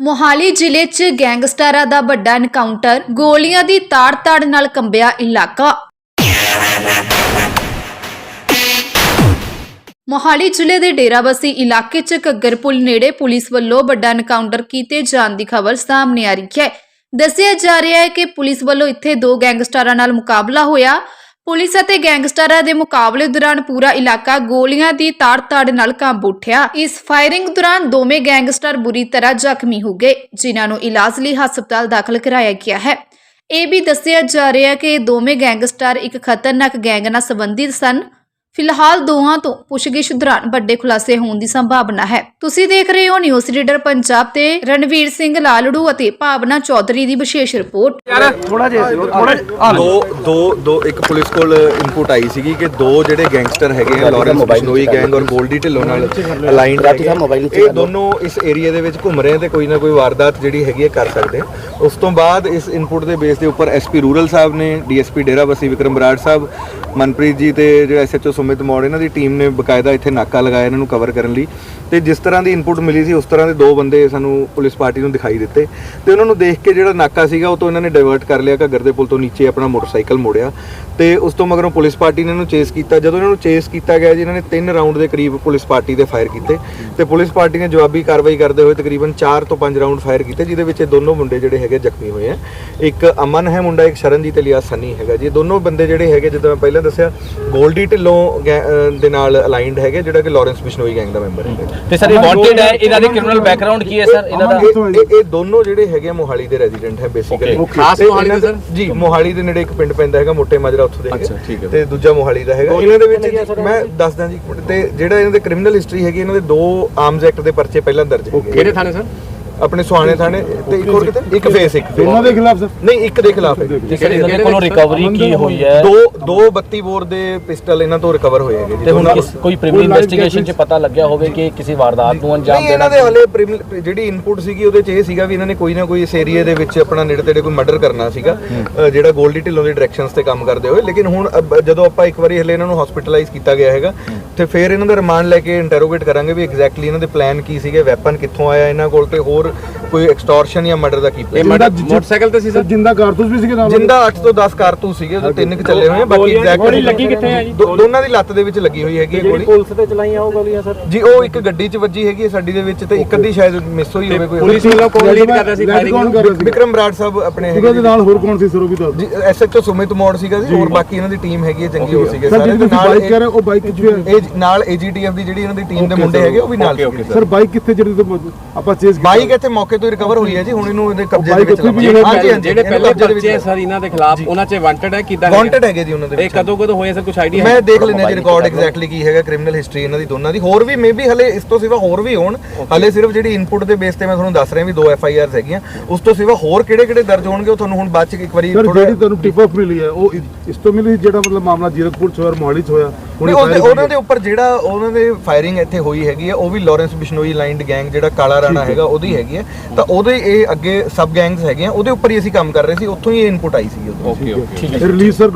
ਮੋਹਾਲੀ ਜ਼ਿਲ੍ਹੇ 'ਚ ਗੈਂਗਸਟਰਾਂ ਦਾ ਵੱਡਾ ਐਨਕਾਊਂਟਰ ਗੋਲੀਆਂ ਦੀ ਤਾੜ-ਤਾੜ ਨਾਲ ਕੰਬਿਆ ਇਲਾਕਾ। ਮੋਹਾਲੀ ਜ਼ਿਲ੍ਹੇ ਦੇ ਡੇਰਾਬੱਸੀ ਇਲਾਕੇ 'ਚ ਘੱਗਰ ਪੁਲ ਨੇੜੇ ਪੁਲਿਸ ਵੱਲੋਂ ਵੱਡਾ ਐਨਕਾਊਂਟਰ ਕੀਤੇ ਜਾਣ ਦੀ ਖਬਰ ਸਾਹਮਣੇ ਆ ਰਹੀ ਹੈ। ਦੱਸਿਆ ਜਾ ਰਿਹਾ ਹੈ ਕਿ ਪੁਲਿਸ ਵੱਲੋਂ ਇੱਥੇ ਦੋ ਗੈਂਗਸਟਰਾਂ ਨਾਲ ਮੁਕਾਬਲਾ ਹੋਇਆ। ਪੁਲਿਸ ਅਤੇ ਗੈਂਗਸਟਰਾਂ ਦੇ ਮੁਕਾਬਲੇ ਦੌਰਾਨ ਪੂਰਾ ਇਲਾਕਾ ਗੋਲੀਆਂ ਦੀ ਤਾੜ-ਤਾੜ ਨਾਲ ਕੰਬ ਉੱਠਿਆ। ਇਸ ਫਾਇਰਿੰਗ ਦੌਰਾਨ ਦੋਵੇਂ ਗੈਂਗਸਟਰ ਬੁਰੀ ਤਰ੍ਹਾਂ ਜ਼ਖਮੀ ਹੋ ਗਏ, ਜਿਨ੍ਹਾਂ ਨੂੰ ਇਲਾਜ ਲਈ ਹਸਪਤਾਲ ਦਾਖਲ ਕਰਾਇਆ ਗਿਆ ਹੈ। ਇਹ ਵੀ ਦੱਸਿਆ ਜਾ ਰਿਹਾ ਕਿ ਦੋਵੇਂ ਗੈਂਗਸਟਰ ਇੱਕ ਖਤਰਨਾਕ ਗੈਂਗ ਨਾਲ ਸੰਬੰਧਿਤ ਸਨ। ਫਿਲਹਾਲ ਦੋਹਾਂ ਤੋਂ ਪੁੱਛਗਿੱਛ ਦੌਰਾਨ ਵੱਡੇ ਖੁਲਾਸੇ ਹੋਣ ਦੀ ਸੰਭਾਵਨਾ ਹੈ। ਤੁਸੀਂ ਦੇਖ ਰਹੇ ਹੋ ਨਿਊਜ਼ ਰੀਡਰ ਪੰਜਾਬ ਤੇ ਰਣਵੀਰ ਸਿੰਘ ਲਾਲੜੂ ਅਤੇ ਭਾਵਨਾ ਚੌਧਰੀ ਦੀ ਵਿਸ਼ੇਸ਼ ਰਿਪੋਰਟ। ਥੋੜਾ ਜਿਹਾ ਥੋੜਾ ਦੋ ਦੋ ਦੋ ਇੱਕ ਪੁਲਿਸ ਕੋਲ ਇਨਪੁਟ ਆਈ ਸੀਗੀ ਕਿ ਦੋ ਜਿਹੜੇ ਗੈਂਗਸਟਰ ਹੈਗੇ ਆ ਲਾਰੈਂਸ ਬਿਸ਼ਨੋਈ ਗੈਂਗ ਔਰ ਗੋਲਡੀ ਢਿੱਲੋਂ ਨਾਲ ਇਹ। ਦੋਨੋਂ ਇਸ ਏਰੀਆ ਦੇ ਵਿੱਚ ਘੁੰਮ ਰਹੇ ਆ ਤੇ ਕੋਈ ਨਾ ਕੋਈ ਵਾਰਦਾਤ ਜਿਹੜੀ ਹੈਗੀ ਹੈ ਕਰ ਸਕਦੇ ਆ। ਉਸ ਤੋਂ ਬਾਅਦ ਇਸ ਇਨਪੁਟ ਦੇ ਬੇਸ ਦੇ ਉੱਪਰ ਐਸਪੀ ਰੂਰਲ ਸਾਹਿਬ ਨੇ ਡੀਐਸਪੀ ਡੇਰਾਬੱਸੀ ਵਿਕਰਮ ਬਰਾੜ ਸਾਹਿਬ, ਮਨਪ੍ਰੀਤ ਜੀ ਤੇ ਜਿਹੜਾ ਐਸਐਚਓ ਸੁਮਿਤ ਮੌੜ, ਇਹਨਾਂ ਦੀ ਟੀਮ ਨੇ ਬਕਾਇਦਾ ਇੱਥੇ ਨਾਕਾ ਲਗਾਇਆ, ਇਹਨਾਂ ਨੂੰ ਕਵਰ ਕਰਨ ਲਈ। ਤੇ ਜਿਸ ਤਰ੍ਹਾਂ ਦੀ ਇਨਪੁਟ ਮਿਲੀ ਸੀ, ਉਸ ਤਰ੍ਹਾਂ ਦੇ ਦੋ ਬੰਦੇ ਸਾਨੂੰ ਪੁਲਿਸ ਪਾਰਟੀ ਨੂੰ ਦਿਖਾਈ ਦਿੱਤੇ। ਤੇ ਉਹਨਾਂ ਨੂੰ ਦੇਖ ਕੇ ਜਿਹੜਾ ਨਾਕਾ ਸੀਗਾ, ਉਹ ਤੋਂ ਇਹਨਾਂ ਨੇ ਡਾਇਵਰਟ ਕਰ ਲਿਆ, ਘੱਗਰ ਦੇ ਪੁਲ ਤੋਂ ਨੀਚੇ ਆਪਣਾ ਮੋਟਰਸਾਈਕਲ ਮੋੜਿਆ। ਤੇ ਉਸ ਤੋਂ ਮਗਰੋਂ ਪੁਲਿਸ ਪਾਰਟੀ ਨੇ ਇਹਨੂੰ ਚੇਸ ਕੀਤਾ। ਜਦੋਂ ਇਹਨਾਂ ਨੂੰ ਚੇਸ ਕੀਤਾ ਗਿਆ ਜੀ, ਇਹਨਾਂ ਨੇ ਤਿੰਨ ਰਾਉਂਡ ਦੇ ਕਰੀਬ ਪੁਲਿਸ ਪਾਰਟੀ ਦੇ ਫਾਇਰ ਕੀਤੇ। ਤੇ ਪੁਲਿਸ ਪਾਰਟੀ ਨੇ ਜਵਾਬੀ ਕਾਰਵਾਈ ਕਰਦੇ ਹੋਏ ਤਕਰੀਬਨ 4 ਤੋਂ 5 ਰਾਉਂਡ ਫਾਇਰ ਕੀਤੇ, ਜਿਹਦੇ ਵਿੱਚ ਇਹ ਦੋਨੋਂ ਮੁੰਡੇ ਜਿਹੜੇ ਹੈਗੇ ਜ਼ਖਮੀ ਹੋਏ ਆ। ਇੱਕ ਅਮਨ ਹੈ ਮੁੰਡਾ ਇੱਕ ਸ਼ਰਨਜੀਤ ਇਲਿਆ ਸੰਨੀ ਹੈਗਾ ਜੀ। ਇਹ ਦੋਨੋਂ ਬੰਦੇ ਜਿਹੜੇ ਹੈਗੇ ਜਿੱਦਾਂ ਮੈਂ ਪਹਿਲਾਂ ਦੱਸਿਆ ਗੋਲਡੀ ਢਿੱਲੋਂ ਦੇ ਨਾਲ ਅਲਾਈਨਡ ਹੈਗੇ ਜਿਹੜਾ ਕਿ ਲਾਰੈਂਸ ਬਿਸ਼ਨੋਈ ਗੈਂਗ ਦਾ ਮੈਂਬਰ ਹੈਗਾ ਤੇ ਸਰ ਇਹ ਵਾਂਟਡ ਹੈ ਇਹਨਾਂ ਦੇ ਕ੍ਰਿਮੀਨਲ ਬੈਕਗ੍ਰਾਉਂਡ ਕੀ ਹੈ ਸਰ? ਇਹਨਾਂ ਦਾ ਇਹ- ਦੋਨੋਂ ਜਿਹੜੇ ਹੈਗੇ ਮੋਹਾਲੀ ਦੇ ਰੈਜ਼ੀਡੈਂਟ ਹੈ ਬੇਸਿਕਲੀ. ਖਾਸ ਮੋਹਾਲੀ ਦੇ ਸਰ? ਜੀ ਮੋਹਾਲੀ ਦੇ ਨੇੜੇ ਇੱਕ ਪਿੰਡ ਪੈਂਦਾ ਹੈਗਾ ਮੋਟੇ ਮਾਜਰਾ ਉੱਥੋਂ ਦੇ ਹੈਗੇ। ਅੱਛਾ, ਠੀਕ ਹੈ। ਤੇ ਦੂਜਾ ਮੋਹਾਲੀ ਦਾ ਹੈਗਾ। ਇਹਨਾਂ ਦੇ ਵਿੱਚ ਮੈਂ ਦੱਸਦਾ ਜੀ ਤੇ ਜਿਹੜਾ ਇਹਨਾਂ ਦੇ ਕ੍ਰਿਮੀਨਲ ਹਿਸਟਰੀ ਹੈਗੀ ਇਹਨਾਂ ਦੇ ਦੋ ਆਰਮਸ ਐਕਟ ਦੇ ਪਰਚੇ ਪਹਿਲਾਂ ਦਰਜ ਹੈਗੇ ਕਿਹੜੇ ਥਾਣੇ ਸਰ? ਆਪਣੇ ਸੁਹਾਣੇ ਥਾਣੇ ਤੇ ਇੱਕ ਹੋਰ ਕਿਤੇ? ਇੱਕ ਫੇਸ ਇੱਕ ਦੋਨਾਂ ਦੇ ਖਿਲਾਫ ਸਰ। ਨਹੀਂ ਇੱਕ ਦੇ ਖਿਲਾਫ। ਹੈ ਸਰ ਇਹਨਾਂ ਦੇ ਕੋਲੋਂ ਰਿਕਵਰੀ ਕੀ ਹੋਈ ਹੈ ਦੋ ਦੋ 32 ਬੋਰ ਦੇ ਪਿਸਟਲ ਇਹਨਾਂ ਤੋਂ ਰਿਕਵਰ ਹੋਏ ਹੈਗੇ ਜੀ। ਤੇ ਹੁਣ ਕਿਸ ਕੋਈ ਪ੍ਰੀਮੀਨਲ ਇਨਵੈਸਟੀਗੇਸ਼ਨ ਚ ਪਤਾ ਲੱਗਿਆ ਹੋਵੇ ਕਿ ਕਿਸੇ ਵਾਰਦਾਤ ਨੂੰ ਅੰਜਾਮ ਨਹੀਂ ਇਹਨਾਂ ਦੇਣਾ ਦੇ ਹਲੇ ਪ੍ਰੀਮ- ਜਿਹੜੀ ਇਨਪੁਟ ਸੀਗੀ ਉਹਦੇ ਚ ਇਹ ਸੀਗਾ ਵੀ ਇਹਨਾਂ ਨੇ ਕੋਈ ਨਾ ਕੋਈ ਇਸ ਏਰੀਆ ਦੇ ਵਿੱਚ ਆਪਣਾ ਨੇੜੇ ਤੇੜੇ ਕੋਈ ਮਰਡਰ ਕਰਨਾ ਸੀਗਾ। ਅ, ਜਿਹੜਾ ਗੋਲਡੀ ਢਿੱਲੋਂ ਦੇ ਡਾਇਰੈਕਸ਼ਨਸ ਤੇ ਕੰਮ ਕਰਦੇ ਹੋਏ। ਲੇਕਿਨ ਹੁਣ ਅਬ- ਜਦੋਂ ਆਪਾਂ ਇੱਕ ਵਾਰੀ ਹਲੇ ਇਹਨਾਂ ਨੂੰ ਹਸਪੀਟਲਾਈਜ਼ ਕੀਤਾ ਗਿਆ ਹੈਗਾ ਤੇ ਫਿਰ ਇਹਨਾਂ ਦਾ ਰਿਮਾਂਡ ਲੈ ਕੇ ਇੰਟਰੋਗੇਟ ਕਰਾਂਗੇ ਵੀ ਐਗਜ਼ੈਕਟਲੀ ਇਹਨਾਂ ਦੇ ਪਲਾਨ ਕੀ ਸੀਗੇ ਵੈਪਨ ਕਿੱਥੋਂ ਆਇਆ ਇਹਨਾਂ ਕੋਲ ਤੇ ਹੋਰ ਕੋਈ ਐਕਸਟੋਰਸ਼ਨ ਜਾਂ ਮਰਡਰ ਦਾ ਕੀ plan ਮੋਟਰਸਾਈਕਲ ਤੇ ਸੀ ਸਰ? ਜਿੰਦਾ ਕਾਰਤੂਸ ਵੀ ਸੀਗੇ ਨਾਲ ਜਿੰਦਾ 8 ਤੋਂ 10 ਕਾਰਤੂਸ ਸੀਗੇ ਉਹਦੇ ਤਿੰਨ ਕੁ ਚੱਲੇ ਹੋਏ ਆ ਬਾਕੀ ਐਗਜ਼ੈਕਟ ਲੱਗੀ ਕਿੱਥੇ ਹੈ ਜੀ? ਦੋਨਾਂ ਦੀ ਲੱਤ ਦੇ ਵਿੱਚ ਲੱਗੀ ਹੋਈ ਹੈਗੀ ਹੈ ਗੋਲੀ। ਪੁਲਿਸ ਤੇ ਚਲਾਈਆਂ ਉਹ ਗੋਲੀਆਂ ਸਰ? ਜੀ ਉਹ ਇੱਕ ਗੱਡੀ 'ਚ ਵੱਜੀ ਹੈਗੀ ਹੈ ਸਾਡੀ ਦੇ ਵਿੱਚ ਤੇ ਇੱਕ ਅੱਧੀ ਸ਼ਾਇਦ ਮਿਸ ਹੋਈ ਹੋਵੇ ਕੋਈ। ਪੁਲਿਸ ਵੱਲੋਂ ਕੌਣ ਲੀਡ ਕਰ ਰਿਹਾ ਸੀ ਫਾਇਰਿੰਗ ਕੌਣ ਕਰ ਰਿਹਾ ਸੀ? ਵਿਕਰਮ ਬਰਾੜ ਸਾਹਿਬ ਆਪਣੇ ਉਹਦੇ ਹੈਗੇ ਨਾਲ ਹੋਰ ਕੌਣ ਸੀ ਸਰ ਉਹ ਵੀ ਦੱਸ ਜੀ ਐਸਐਚਓ ਸੁਮਿਤ ਮੋੜ ਸੀਗਾ ਜੀ ਹੋਰ ਬਾਕੀ ਇਹਨਾਂ ਦੀ ਟੀਮ ਹੈਗੀ ਹੈ ਚੰਗੀ ਹੋ ਸੀਗੇ ਸਰ ਤੇ ਤੁਸੀਂ ਨਾਲ ਬਾਈਕ ਕਹਿ ਰਹੇ ਹੋ, ਉਹ ਬਾਈਕ ਕਿੱਥੇ ਹੈ ਇਹ ਨਾਲ ਏਜੀਟੀਐਫ ਦੀ ਜਿਹੜੀ ਇਹਨਾਂ ਦੀ ਟੀਮ ਦੇ ਮੁੰਡੇ ਹੈਗੇ ਉਹ ਵੀ ਨਾਲ ਸੀਗੇ। ਸਰ ਬਾਈਕ ਕਿੱਥੇ ਜਿਹੜੀ ਤੋਂ ਮੌਜੂਦ? ਆਪਾਂ ਚੇਸ ਬਾਈਕ ਇੱਥੇ ਮੌਕੇ ਤੋਂ ਰਿਕਵਰ ਹੋਈ ਹੈ ਜੀ ਹੁਣ ਇਹਨੂੰ ਇਹਦੇ ਕਬਜ਼ੇ ਦੇ ਵਿੱਚ ਲਵਾਂਗੇ। ਜਿਹੜੇ ਹਾਂਜੀ, ਹਾਂਜੀ, ਜਿਹੜੇ ਪਹਿਲੇ ਕਬਜ਼ੇ ਦੇ ਵਿੱਚ ਪਰਚੇ ਸਰ ਇਹਨਾਂ ਦੇ ਖਿਲਾਫ ਉਹਨਾਂ 'ਚ ਵਾਂਟਡ ਹੈ ਕਿਦਾਂ ਵਾਂਟਡ ਹੈਗੇ ਜੀ ਉਹਨਾਂ ਦੇ ਇਹ ਵਿੱਚ ਕਦੋਂ ਕਦੋਂ ਹੋਏ ਸਰ ਕੁਝ ਆਈਡੀਆ ਮੈਂ ਦੇਖ ਲੈਣਾ ਜੀ ਰਿਕਾਰਡ ਐਗਜ਼ੈਕਟਲੀ ਕੀ ਹੈਗਾ ਕ੍ਰਿਮੀਨਲ ਹਿਸਟਰੀ ਇਹਨਾਂ ਦੀ ਦੋਨਾਂ ਦੀ। ਹੋਰ ਵੀ ਮੇਬੀ ਹਲੇ ਇਸ ਤੋਂ ਸਿਵਾ ਹੋਰ ਵੀ ਹੋਣ। ਹਲੇ ਸਿਰਫ ਜਿਹੜੀ ਇਨਪੁਟ ਦੇ ਬੇਸ ਤੇ ਮੈਂ ਤੁਹਾਨੂੰ ਦੱਸ ਰਿਹਾ ਵੀ ਦੋ ਐਫ ਆਈ ਆਰਸ ਹੈਗੀਆਂ। ਉਸ ਤੋਂ ਸਿਵਾ ਹੋਰ ਕਿਹੜੇ ਕਿਹੜੇ ਦਰਜ ਹੋਣਗੇ ਉਹ ਤੁਹਾਨੂੰ ਹੁਣ ਬਾਅਦ ਚ ਇੱਕ ਵਾਰੀ ਸਰ ਥੋੜਾ ਜਿਹੜੀ ਤੁਹਾਨੂੰ ਟਿਪ ਆਫ ਮਿਲੀ ਹੈ ਉਹ ਇਸ- ਤੋਂ ਮਿਲੀ ਜਿਹੜਾ ਮਤਲਬ ਮਾਮਲਾ ਜੀਰਕਪੁਰ ਚ ਹੋਇਆ ਮੋਹਾਲੀ ਚ ਹੋਇਆ? ਉਹਦੇ- ਉਹਨਾਂ ਦੇ ਉੱਪਰ ਜਿਹੜਾ ਉਹਨਾਂ ਦੇ ਫਾਇਰਿੰਗ ਇੱਥੇ ਹੋਈ ਹੈਗੀ ਹੈ ਉਹ ਵੀ ਲਾਰੈਂਸ ਬਿਸ਼ਨੋਈ ਲਾਈਨਡ ਗੈਂਗ ਜਿਹੜਾ ਕਾਲਾ ਰਾਣਾ ਹੈਗਾ ਉਹਦੀ ਹੈਗੀ ਹੈ। ਤਾਂ ਉਹਦੇ ਇਹ ਅੱਗੇ ਸਬ ਗੈਂਗਸ ਹੈਗੇ ਆ ਉਹਦੇ ਉੱਪਰ ਹੀ ਅਸੀਂ ਕੰਮ ਕਰ ਰਹੇ ਸੀ ਉੱਥੋਂ ਹੀ ਇਹ ਇਨਪੁਟ ਆਈ ਸੀ ਉਦੋਂ ਓਕੇ ਓਕੇ ਰਿਲੀਜ਼ ਸਰ